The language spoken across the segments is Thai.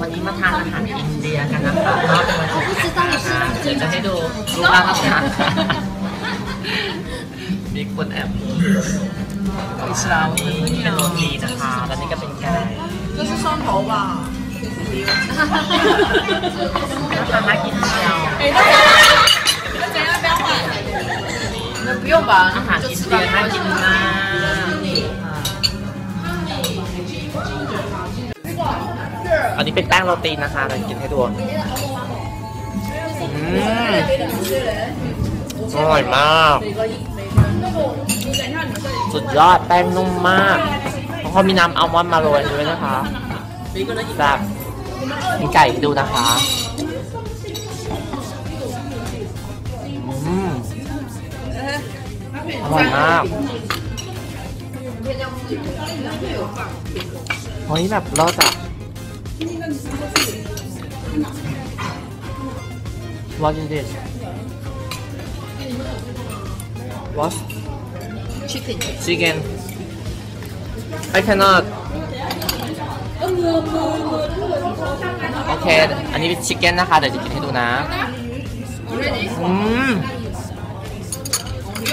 วันนี้มาทานอาหารอินเดียกันนะคะก็เป็นวันสุดท้ายนะคะเดี๋ยวจะให้ดูรูปร่างอาหารมีคนแอบอิสลามนี่เป็นโรตีนะคะ แล้วนี่ก็เป็นแกง 这是双头吧？ น่าทานน่ากินเชียว 哎，那那怎样不要换？那不用吧， อาหารอินเดียน่ากินมาก อันนี้เป็นแป้งโรตีนะคะเรากินให้ดูอืมอร่อยมาก สุดยอดแป้งนุ่มมากแล้วก็มีน้ำอัลมอนด์มาโรยด้วยนะคะแซ่บมีไก่ให้ดูนะคะอืมอร่อยมากเฮ้ยแบบรสอะ What is this? What? chicken Chicken. I cannot. โอเคอันนี้เป็นชิคเก้นนะคะ เดี๋ยวจะกินให้ดูนะ อืม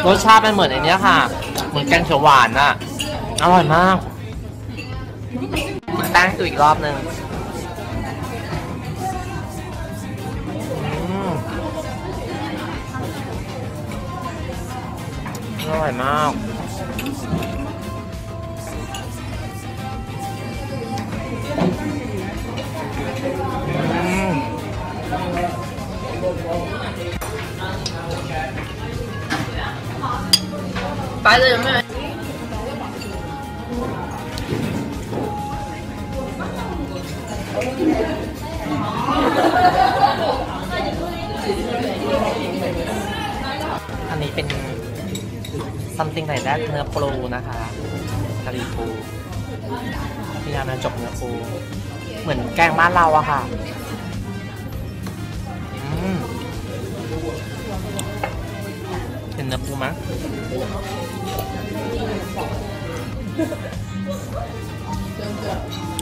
รสชาติเป็นเหมือนไอ้เนี้ยค่ะ เหมือนแกงเขียวหวานอะอร่อยมาก กินแป้งตัวอีกรอบหนึ่ง ร่อยมาก อืม 白的有没有？ something like that เนื้อปูนะคะกะหรี่ปูพี่ยานาจบเนื้อปู เหมือนแกงบ้านเราอะค่ะเห็นเนื้อปูไหม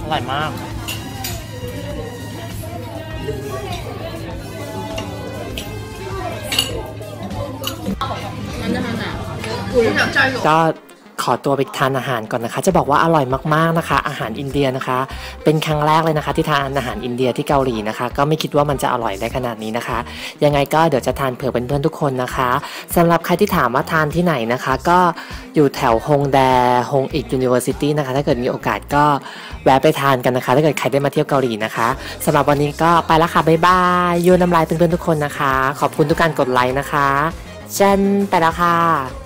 อร่อยมากมันจะมันอะ ก็ขอตัวไปทานอาหารก่อนนะคะ จะบอกว่าอร่อยมากๆนะคะ อาหารอินเดียนะคะ เป็นครั้งแรกเลยนะคะ ที่ทานอาหารอินเดียที่เกาหลีนะคะ ก็ไม่คิดว่ามันจะอร่อยได้ขนาดนี้นะคะ ยังไงก็เดี๋ยวจะทานเผื่อเพื่อนๆทุกคนนะคะสำหรับใครที่ถามว่าทานที่ไหนนะคะ ก็อยู่แถวฮงแดฮงอิกยูนิเวอร์ซิตี้นะคะ ถ้าเกิดมีโอกาสก็แวะไปทานกันนะคะ ถ้าเกิดใครได้มาเที่ยวเกาหลีนะคะสำหรับวันนี้ก็ไปแล้วค่ะบ๊ายบายโยนน้ำลายเพื่อนๆทุกคนนะคะ ขอบคุณทุกการกดไลค์นะคะเจนไปแล้วค่ะ